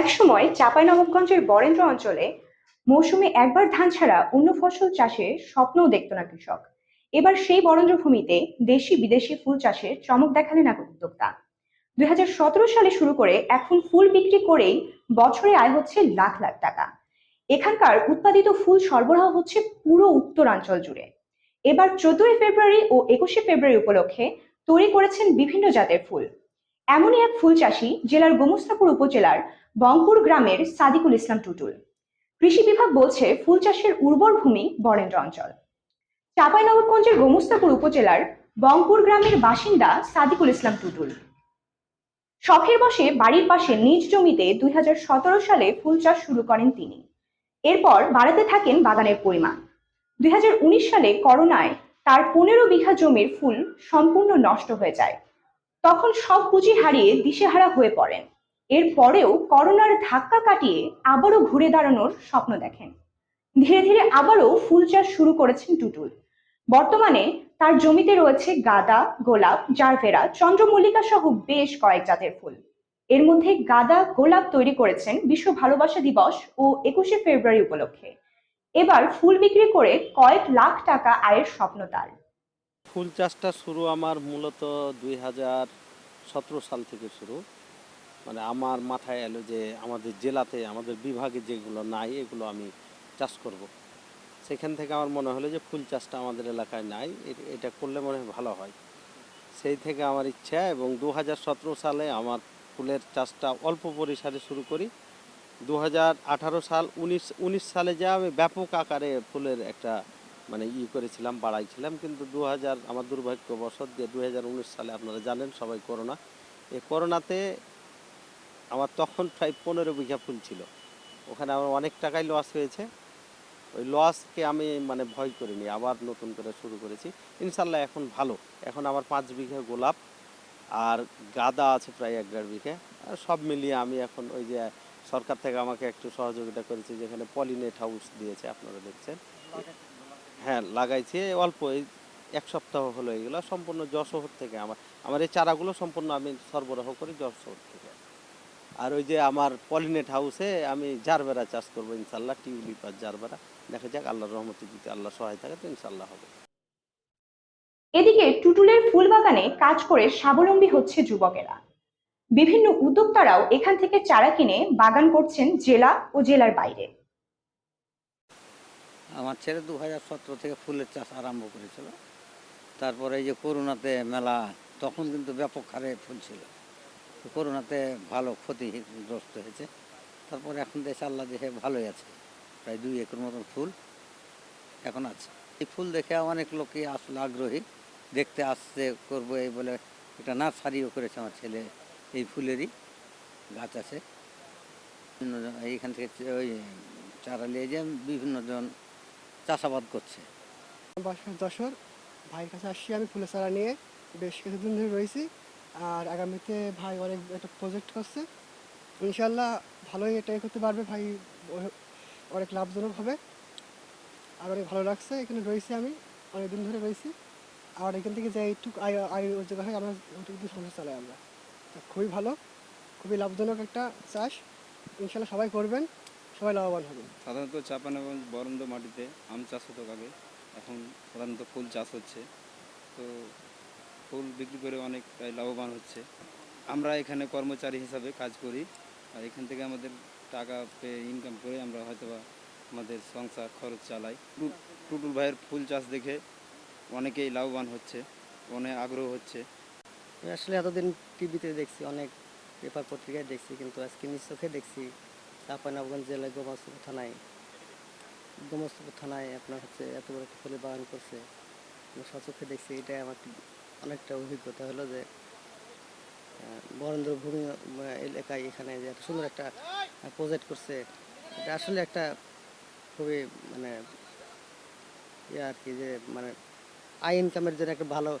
একসময় চাঁপাইনবাবগঞ্জের বরেন্দ্র অঞ্চলে মৌসুমে একবার ধান ছাড়া অন্য ফসল চাষে স্বপ্নও দেখত না কৃষক। এবার সেই বরেন্দ্র ভূমিতে দেশি বিদেশি ফুল চাষে চমক দেখালেন এক উদ্যোক্তা। দুই সালে শুরু করে এখন ফুল বিক্রি করেই বছরে আয় হচ্ছে লাখ লাখ টাকা। এখানকার উৎপাদিত ফুল সরবরাহ হচ্ছে পুরো উত্তরাঞ্চল জুড়ে। এবার চোদ্দই ফেব্রুয়ারি ও একুশে ফেব্রুয়ারি উপলক্ষে তৈরি করেছেন বিভিন্ন জাতের ফুল। এমনই এক ফুল চাষী জেলার গোমস্তাপুর উপজেলার বংপুর গ্রামের সাদিকুল ইসলাম টুটুল। কৃষি বিভাগ বলছে, ফুল চাষের উর্বর ভূমি বরেন্দ্র অঞ্চল। চাঁপাইনবাবগঞ্জের গোমস্তাপুর উপজেলার বংপুর গ্রামের বাসিন্দা সাদিকুল ইসলাম টুটুল। শখের বসে বাড়ির পাশে নিজ জমিতে দুই হাজার সতেরো সালে ফুল চাষ শুরু করেন তিনি। এরপর বাড়াতে থাকেন বাগানের পরিমাণ। দুই হাজার উনিশ সালে করোনায় তার পনেরো বিঘা জমির ফুল সম্পূর্ণ নষ্ট হয়ে যায়। তখন সব পুঁজি হারিয়ে দিশেহারা হয়ে পড়েন। এরপরেও করোনার ধাক্কা কাটিয়ে আবারও ঘুরে দাঁড়ানোর স্বপ্ন দেখেন। ধীরে ধীরে আবারও ফুল চাষ শুরু করেছেন টুটুল। বর্তমানে তার জমিতে রয়েছে গাঁদা, গোলাপ জারভেরা চন্দ্রমল্লিকা সহ বেশ কয়েক জাতের ফুল। এর মধ্যে গাঁদা, গোলাপ তৈরি করেছেন বিশ্ব ভালোবাসা দিবস ও একুশে ফেব্রুয়ারি উপলক্ষে। এবার ফুল বিক্রি করে কয়েক লাখ টাকা আয়ের স্বপ্ন তার। ফুল চাষটা শুরু আমার মূলত দুই হাজার সতেরো সাল থেকে শুরু। মানে আমার মাথায় এলো যে আমাদের জেলাতে, আমাদের বিভাগে যেগুলো নাই, এগুলো আমি চাষ করব। সেখান থেকে আমার মনে হলো যে ফুল চাষটা আমাদের এলাকায় নাই এটা করলে মনে হয় ভালো হয়। সেই থেকে আমার ইচ্ছা এবং দু হাজার সতেরো সালে আমার ফুলের চাষটা অল্প পরিসরে শুরু করি। দু হাজার আঠারো সাল, উনিশ উনিশ সালে যা আমি ব্যাপক আকারে ফুলের একটা মানে ই করেছিলাম, বাড়াইছিলাম। কিন্তু দু হাজার আমার দুর্ভাগ্যবশত যে দু হাজার উনিশ সালে আপনারা জানেন, সবাই করোনা। এই করোনাতে আমার তখন প্রায় পনেরো বিঘা ফুল ছিল। ওখানে আমার অনেক টাকাই লস হয়েছে। ওই লসকে আমি মানে ভয় করিনি, আবার নতুন করে শুরু করেছি। ইনশাল্লাহ এখন ভালো। এখন আমার পাঁচ বিঘা গোলাপ আর গাঁদা আছে প্রায় এক দেড় বিঘে। আর সব মিলিয়ে আমি এখন ওই যে সরকার থেকে আমাকে একটু সহযোগিতা করেছে, যেখানে পলিনেট হাউস দিয়েছে, আপনারা দেখছেন। হ্যাঁ লাগাইছি। অল্প, এই এক সপ্তাহ হলো এগুলো। সম্পূর্ণ যশোর থেকে আমার আমার এই চারাগুলো সম্পূর্ণ আমি সরবরাহ করি যশোর থেকে। আর ওই যে আমার পলিনেট হাউসে আমি জারবেরা চাষ করব ইনশাল্লাহ টিউলিপ আর জারবেরা। দেখা যাক আল্লাহর রহমতে যদি আল্লাহ সহায় থাকে তো ইনশাল্লাহ হবে। এদিকে টুটুলের ফুল বাগানে কাজ করে স্বাবলম্বী হচ্ছে যুবকেরা। বিভিন্ন উদ্যোক্তারাও এখান থেকে চারা কিনে বাগান করছেন জেলা ও জেলার বাইরে। আমার ছেলে দু হাজার সতেরো থেকে ফুলের চাষ আরম্ভ করেছিল। তারপরে এই যে করোনাতে মেলা তখন কিন্তু ব্যাপক হারে ফুল ছিল। করোনাতে ভালো ক্ষতিগ্রস্ত হয়েছে। তারপরে এখন দেশে আল্লাহ দেখে ভালোই আছে। প্রায় দুই একর মতন ফুল এখন আছে। এই ফুল দেখে অনেক লোকই আসলে আগ্রহী। দেখতে আসছে, করব এই বলে একটা নার্সারিও করেছে আমার ছেলে। এই ফুলেরই গাছ আছে। এইখান থেকে ওই চারা নিয়ে যে বিভিন্ন জন চাষাবাদ করছে। যশোর ভাইয়ের কাছে আসছি আমি ফুলের চারা নিয়ে। বেশ কিছুদিন ধরে রয়েছি। আর আগামীতে ভাই অনেক একটা প্রজেক্ট করছে। ইনশাল্লাহ ভালোই এটা এ করতে পারবে ভাই অনেক লাভজনক হবে। আর অনেক ভালো লাগছে, এখানে রয়েছি আমি অনেক দিন ধরে রয়েছি। আর এখান থেকে যে এইটুকু আয় আয় রোজগার হয় আমরা দিয়ে সংসার চালাই আমরা। খুবই ভালো, খুবই লাভজনক একটা চাষ। ইনশাল্লাহ সবাই করবেন, সবাই লাভবান হবে সাধারণত চাপান এবং বরন্দ মাটিতে আম চাষ হতো আগে, এখন সাধারণত ফুল চাষ হচ্ছে। তো ফুল বিক্রি করে অনেক লাভবান হচ্ছে। আমরা এখানে কর্মচারী হিসাবে কাজ করি। আর এখান থেকে আমাদের টাকা পেয়ে ইনকাম করে আমরা হয়তোবা আমাদের সংসার খরচ চালাই। টুটুল ভাইয়ের ফুল চাষ দেখে অনেকেই লাভবান হচ্ছে, অনেক আগ্রহ হচ্ছে। আসলে এতদিন টিভিতে দেখছি, অনেক পেপার পত্রিকায় দেখছি, কিন্তু আজকে নিজ চোখে দেখছি চাঁপাইনবাবগঞ্জ জেলায় গোমস্তুপুর থানায় গোমস্তুপুর থানায় আপনার হচ্ছে এত বড় একটা ফুলের বাগান করছে। সচক্ষে দেখছি এটা আমার অনেকটা অভিজ্ঞতা হলো যে বরেন্দ্র ভূমি এলাকায় এখানে যে এত সুন্দর একটা প্রজেক্ট করছে, এটা আসলে একটা খুবই মানে ইয়ে আর কি যে মানে আই ইনকামের জন্য একটা ভালো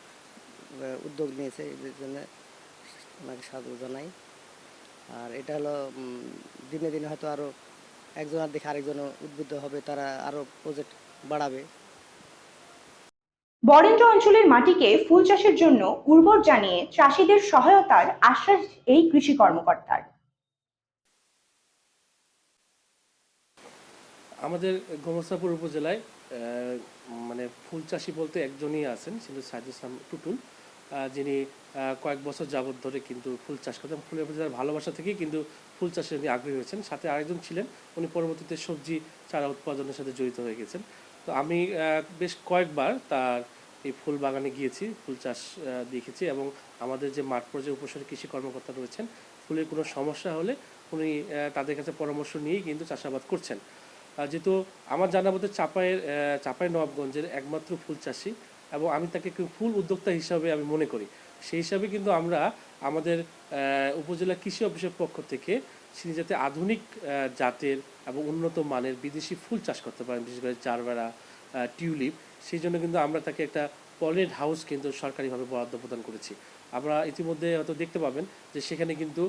উদ্যোগ নিয়েছে, এদের জন্য ওনাকে সাধু জানাই। আর এটা হলো দিনে দিনে হয়তো আরও একজন আর দেখে আরেকজন উদ্বুদ্ধ হবে, তারা আরও প্রজেক্ট বাড়াবে। বরেন্দ্র অঞ্চলের মাটিকে ফুল চাষের জন্য উর্বর জানিয়ে চাষিদের সহায়তার আশ্বাস এই কৃষি কর্মকর্তার। আমাদের গোমস্তাপুর উপজেলায় মানে ফুল চাষি বলতে একজনই আছেন, ছিল ইসলাম টুটুল যিনি কয়েক বছর যাবত ধরে কিন্তু ফুল চাষ করতেন। ফুলের প্রতি তার ভালোবাসা থেকেই কিন্তু ফুল চাষে উনি আগ্রহী হয়েছেন। সাথে আরেকজন ছিলেন, উনি পরবর্তীতে সবজি চারা উৎপাদনের সাথে জড়িত হয়ে গেছেন। তো আমি বেশ কয়েকবার তার এই ফুল বাগানে গিয়েছি, ফুল চাষ দেখেছি এবং আমাদের যে মাঠ পর্যায়ে উপসারী কৃষি কর্মকর্তা রয়েছেন, ফুলের কোনো সমস্যা হলে উনি তাদের কাছে পরামর্শ নিয়েই কিন্তু চাষাবাদ করছেন। যেহেতু আমার জানা মতে চাপায়ের চাপাই নবাবগঞ্জের একমাত্র ফুল চাষি এবং আমি তাকে ফুল উদ্যোক্তা হিসাবে আমি মনে করি। সেই হিসাবে কিন্তু আমরা আমাদের উপজেলা কৃষি অফিসের পক্ষ থেকে তিনি যাতে আধুনিক জাতের এবং উন্নত মানের বিদেশি ফুল চাষ করতে পারেন, বিশেষ করে চারবেড়া টিউলিপ সেই জন্য কিন্তু আমরা তাকে একটা পলেড হাউস কিন্তু সরকারিভাবে বরাদ্দ প্রদান করেছি। আমরা ইতিমধ্যে হয়তো দেখতে পাবেন যে সেখানে কিন্তু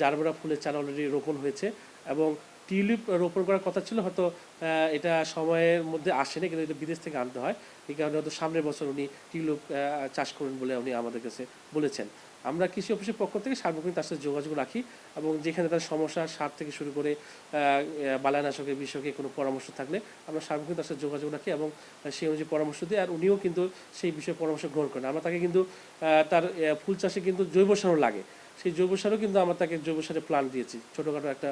জারবেরা ফুলের চারা অলরেডি রোপণ হয়েছে এবং টিউলিপ রোপণ করার কথা ছিল, হয়তো এটা সময়ের মধ্যে আসেনি, কিন্তু এটা বিদেশ থেকে আনতে হয়। এই কারণে হয়তো সামনের বছর উনি টিউলিপ চাষ করবেন বলে উনি আমাদের কাছে বলেছেন। আমরা কৃষি অফিসের পক্ষ থেকে সার্বক্ষণিক তার সাথে যোগাযোগ রাখি এবং যেখানে তার সমস্যা, সার থেকে শুরু করে বালানাশকের বিষয়ে কোনো পরামর্শ থাকলে আমরা সার্বক্ষণিক তার সাথে যোগাযোগ রাখি এবং সেই অনুযায়ী পরামর্শ দিই আর উনিও কিন্তু সেই বিষয়ে পরামর্শ গ্রহণ করেন। আমরা তাকে কিন্তু তার ফুল চাষে কিন্তু জৈব সারও লাগে। সেই জৈব সারও কিন্তু আমরা তাকে জৈব সারের প্ল্যান দিয়েছি। ছোটোখাটো একটা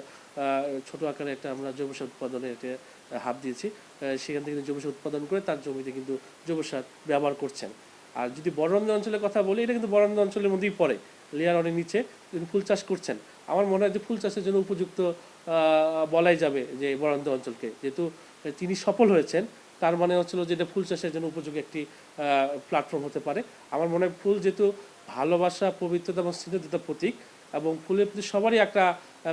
ছোট আকারে একটা আমরা জৈব সার উৎপাদনের একটা হাত দিয়েছি। সেখান থেকে জৈব সার উৎপাদন করে তার জমিতে কিন্তু জৈব সার ব্যবহার করছেন। আর যদি বরন্দ অঞ্চলের কথা বলি, এটা কিন্তু বরন্দ অঞ্চলের মধ্যেই পড়ে। লেয়ার অনেক নিচে তিনি ফুল চাষ করছেন। আমার মনে হয় যে ফুল চাষের জন্য উপযুক্ত বলাই যাবে যে বরন্দ অঞ্চলকে। যেহেতু তিনি সফল হয়েছেন, তার মানে হচ্ছিল যে এটা ফুল চাষের জন্য উপযোগী একটি প্ল্যাটফর্ম হতে পারে। আমার মনে হয় ফুল যেহেতু ভালোবাসা, পবিত্রতা এবং স্নেহতার প্রতীক এবং ফুলের প্রতি সবারই একটা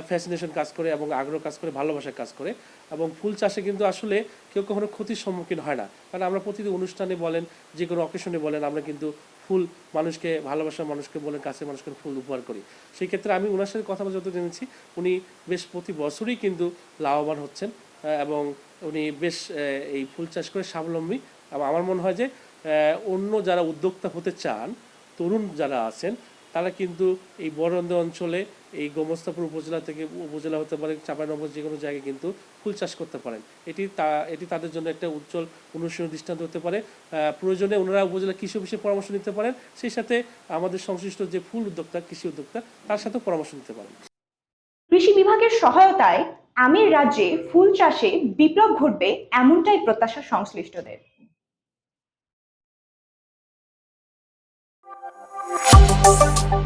ফ্যাসিনেশন কাজ করে এবং আগ্রহ কাজ করে, ভালোবাসা কাজ করে। এবং ফুল চাষে কিন্তু আসলে কেউ কখনো ক্ষতির সম্মুখীন হয় না। কারণ আমরা প্রতিটি অনুষ্ঠানে বলেন, যে কোনো অকেশনে বলেন, আমরা কিন্তু ফুল মানুষকে, ভালোবাসার মানুষকে বলেন কাছে মানুষকে ফুল উপহার করি। সেই ক্ষেত্রে আমি ওনার সাথে কথা বলে যত জেনেছি, উনি বেশ প্রতি বছরই কিন্তু লাভবান হচ্ছেন এবং উনি বেশ এই ফুল চাষ করে স্বাবলম্বী। এবং আমার মনে হয় যে অন্য যারা উদ্যোক্তা হতে চান, তরুণ যারা আছেন তারা কিন্তু এই বরন্দ অঞ্চলে এই গোমস্তাপুর উপজেলা থেকে উপজেলা হতে পারে চাঁপাইনগর যে কোনো জায়গায় কিন্তু ফুল চাষ করতে পারেন। এটি তা, এটি তাদের জন্য একটা উজ্জ্বল অনুশীলন দৃষ্টান্ত হতে পারে। প্রয়োজনে ওনারা উপজেলা কৃষি অফিসে পরামর্শ নিতে পারেন। সেই সাথে আমাদের সংশ্লিষ্ট যে ফুল উদ্যোক্তা, কৃষি উদ্যোক্তা, তার সাথেও পরামর্শ নিতে পারেন। কৃষি বিভাগের সহায়তায় আমের রাজ্যে ফুল চাষে বিপ্লব ঘটবে এমনটাই প্রত্যাশা সংশ্লিষ্টদের। Peace.